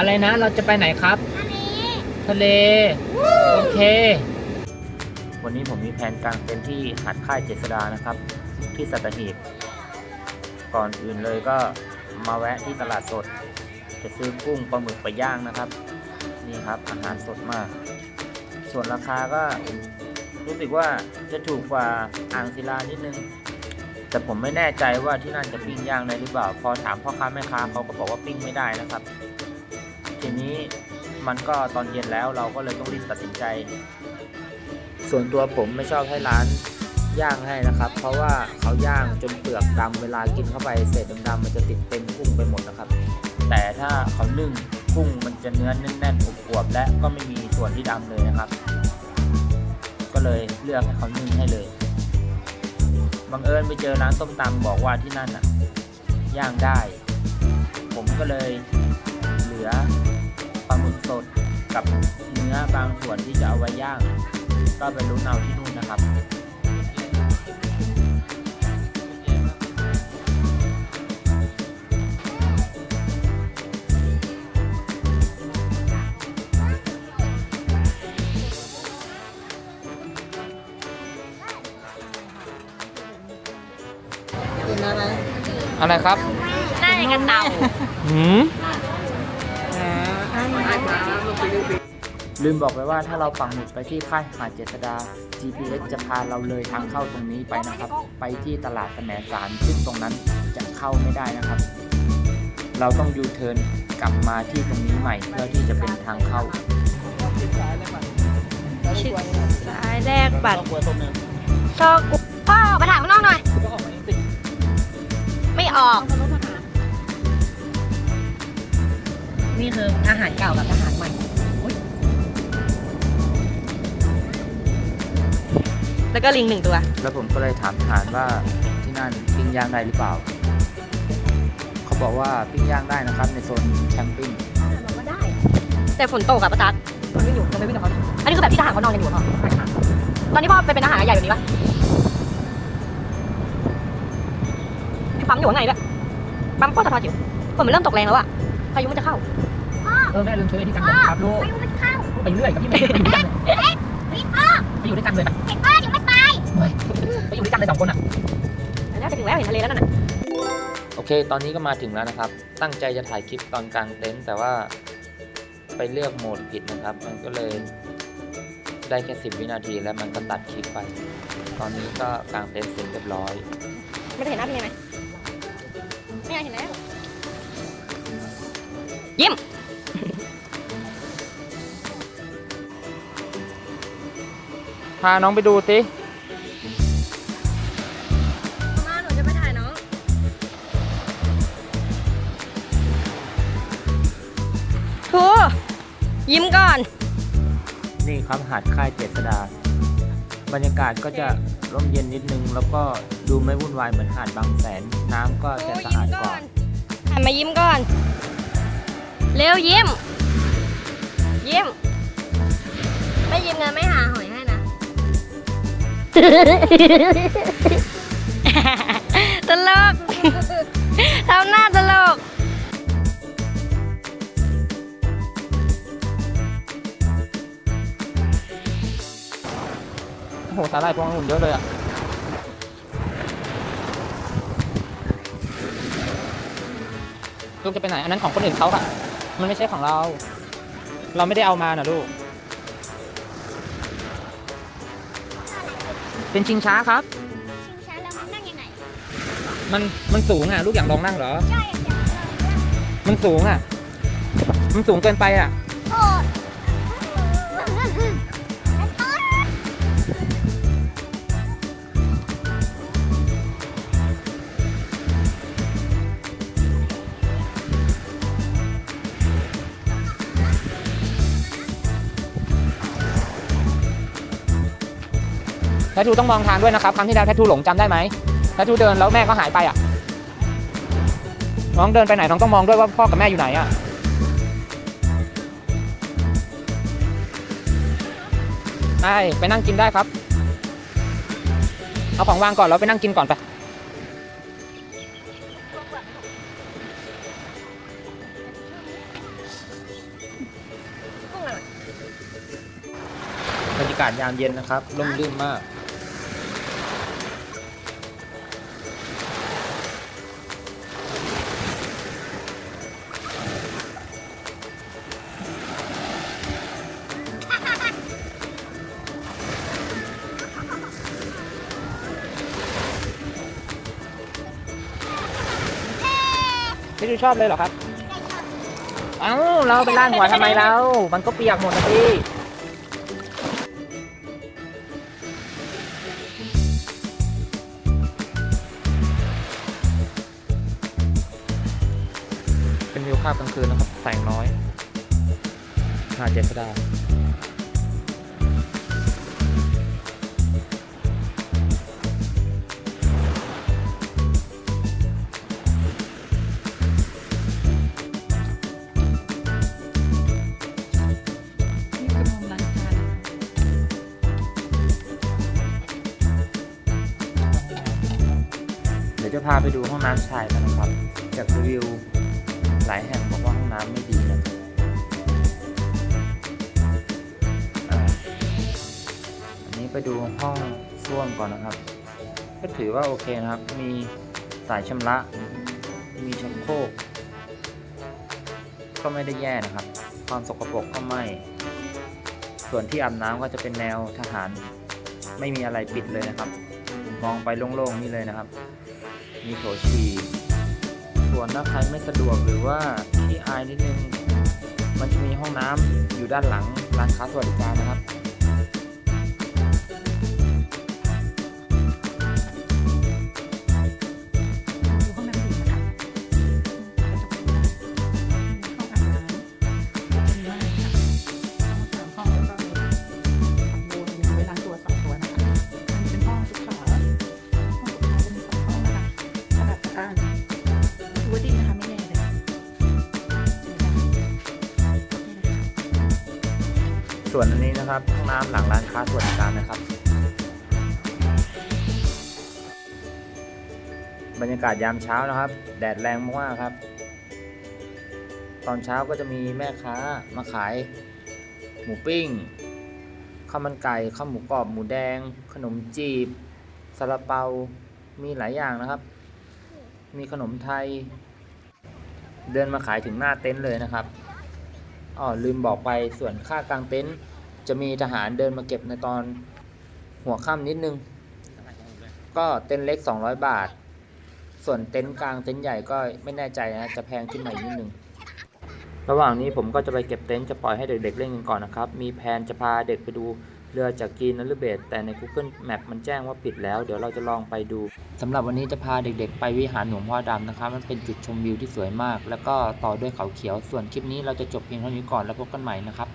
อะไรนะ เราจะไปไหนครับ ทะเล โอเค วันนี้ผมมีแผนกางเต็นท์ที่หาดค่ายเจษดานะครับ ที่สัตหีบ ก่อนอื่นเลยก็มาแวะที่ตลาดสด จะซื้อกุ้งปลาหมึกไปย่างนะครับ นี่ครับอาหารสดมาก ส่วนราคาก็รู้สึกว่าจะถูกกว่าอ่างศิลานิดนึง แต่ผมไม่แน่ใจว่าที่นั่นจะปิ้งย่างได้หรือเปล่า พอถามพ่อค้าแม่ค้าเขาก็บอกว่าปิ้งไม่ได้นะครับ ทีนี้มันก็ตอนเย็นแล้วเราก็เลยต้องรีบตัดสินใจ ส่วนตัวผมไม่ชอบให้ร้านย่างให้นะครับ เพราะว่าเขาย่างจนเปลือกดำเวลากินเข้าไปเศษดำๆมันจะติดเต็มกุ้งไปหมดนะครับ แต่ถ้าเขานึ่งกุ้งมันจะเนื้อแน่นๆอวบๆและก็ไม่มีส่วนที่ดำเลยนะครับ ก็เลยเลือกให้เขานึ่งให้เลยบังเอิญไปเจอร้านส้มตำบอกว่าที่นั่นอะย่างได้ ผมก็เลยเหลือ ลาหมึกสดกับเนื้อบางส่วนที่จะเอาไว้ย่าง ก็ไปรุ้นเอาที่นู่นนะครับกินอะไรอะไรครับได้กันเต่าหืม ลืมบอกไปว่าถ้าเราปักหมุดไปที่ค่ายหาดเจษดา GPS จะพาเราเลยทางเข้าตรงนี้ไปนะครับ ไปที่ตลาดแสมสารซึ่งตรงนั้นจะเข้าไม่ได้นะครับ เราต้องยูเทิร์นกลับมาที่ตรงนี้ใหม่เพื่อที่จะเป็นทางเข้าชิดซ้ายแรกบัตรชอบกูพ่อมาถ่ายข้างนอกหน่อย ไม่ออก นี่คืออาหารเก่ากับอาหารใหม่ แล้วก็ลิงหนึ่งตัว แล้วผมก็เลยถามทหารว่าที่นั่นปิ้งย่างได้หรือเปล่า เขาบอกว่าปิ้งย่างได้นะครับ ในโซนแคมปิ้งบอกว่าได้ แต่ฝนตกอะป้าตั๊กคนไม่อยู่เราไม่วิ่งกับเขาอันนี้คือแบบที่ทหารเขานอนกันอยู่เหรอพ่อตอนนี้พ่อไปเป็นทหารใหญ่แบบนี้ปะมีปั๊มอยู่ข้างในด้วยปั๊มโคตรทอจิ๋วฝนมันเริ่มตกแรงแล้วอะพายุมันจะเข้าเออแม่ลืมช่วยที่กันครับลูกไปเรื่อยกับพี่เมย์ไปอยู่ด้วยกันเลยไปอยู่ด้วยกัน เลยไปไปอยู่ด้วยกันเลยสองคนอะอันนี้จะถึงแล้วเห็นทะเลแล้วนั่นน่ะโอเค ตอนนี้ก็มาถึงแล้วนะครับ ตั้งใจจะถ่ายคลิปตอนกลางเต็นท์แต่ว่าไปเลือกโหมดผิดนะครับ มันก็เลยได้แค่10วินาทีแล้วมันก็ตัดคลิปไป ตอนนี้ก็กลางเต็นท์เสร็จเรียบร้อย ไม่ได้เห็นหน้าพี่เมย์ไหมไม่เห็นแล้วยิ้มพาน้องไปดูสิ ยิ้มก่อน นี่ครับหาดค่ายเจษดา บรรยากาศก็จะร่มเย็นนิดนึง แล้วก็ดูไม่วุ่นวายเหมือนหาดบางแสน น้ำก็จะสะอาดกว่าหันมายิ้มก่อน เร็วยิ้ม ยิ้ม ไม่ยิ้มเงินไม่หาหอยให้นะ ตลก ทำหน้าตลก โอ้โหสาหร่ายพวงองุ่นเยอะเลยอะลูกจะไปไหน อันนั้นของคนอื่นเขาค่ะ มันไม่ใช่ของเรา เราไม่ได้เอามานะลูก เป็นชิงช้าครับ ชิงช้าแล้วมันนั่งยังไง มันมันสูงอะ ลูกอยากลองนั่งเหรอ ใช่อะอยากลองนั่งมันสูงอะ มันสูงเกินไปอะ แททูต้องมองทางด้วยนะครับครั้งที่แล้วแททูหลงจำได้ไหมแททูเดินแล้วแม่ก็หายไปอะ น้องเดินไปไหนน้องต้องมองด้วยว่าพ่อกับแม่อยู่ไหนอะไปไปนั่งกินได้ครับ เอาของวางก่อนแล้วไปนั่งกินก่อนไปบรรยากาศยามเย็นนะครับร่มรื่นมาก พี่ดูชอบเลยเหรอครับเอ้าเราไปล้างหัวทำไมเรา มันก็เปียกหมดนะพี่เป็นวิวภาพกลางคืนนะครับแสงน้อยหาดเจษดาาไปดูห้องน้ำชายกันนะครับ จากรีวิวหลายแห่งบอกว่าห้องน้ำไม่ดีนะอันนี้ไปดูห้องส้วมก่อนนะครับ ก็ถือว่าโอเคนะครับ มีสายชำระ มีชักโครกก็ไม่ได้แย่นะครับ ความสกปรกก็ไม่ ส่วนที่อาบน้ำก็จะเป็นแนวทหาร ไม่มีอะไรปิดเลยนะครับ มองไปโล่งๆนี่เลยนะครับ มีโถฉี่ส่วนถ้าใครไม่สะดวกหรือว่าที่อายนิดนึง มันจะมีห้องน้ำอยู่ด้านหลังร้านค้าสวัสดิการนะครับ ส่วนอันนี้นะครับห้องน้ำหลังร้านค้าส่วัสดิการนะครับ บรรยากาศยามเช้านะครับ แดดแรงมากครับ ตอนเช้าก็จะมีแม่ค้ามาขาย หมูปิ้งข้าวมันไก่ข้าวหมูกรอบหมูแดง ขนมจีบซาลาเปา มีหลายอย่างนะครับ มีขนมไทย เดินมาขายถึงหน้าเต็นท์เลยนะครับ อ๋อลืมบอกไปส่วนค่ากลางเต็นท์จะมีทหารเดินมาเก็บในตอนหัวค่ำนิดนึง ก็เต็นท์เล็ก 200 บาท ส่วนเต็นท์กลางเต็นท์ใหญ่ก็ไม่แน่ใจนะจะแพงขึ้นมาอีกนิดนึง ระหว่างนี้ผมก็จะไปเก็บเต็นท์จะปล่อยให้เด็กๆเล่นกันก่อนนะครับ มีแผนจะพาเด็กไปดู เรือจากกรีนนลเบตแต่ใน Google Map มันแจ้งว่าปิดแล้ว เดี๋ยวเราจะลองไปดูสำหรับวันนี้จะพาเด็กๆ ไปวิหารหลวงพ่อดำนะครับ มันเป็นจุดชมวิวที่สวยมาก แล้วก็ต่อด้วยเขาเขียวส่วนคลิปนี้เราจะจบเพียงเท่านี้ก่อนแล้วพบกันใหม่นะครับ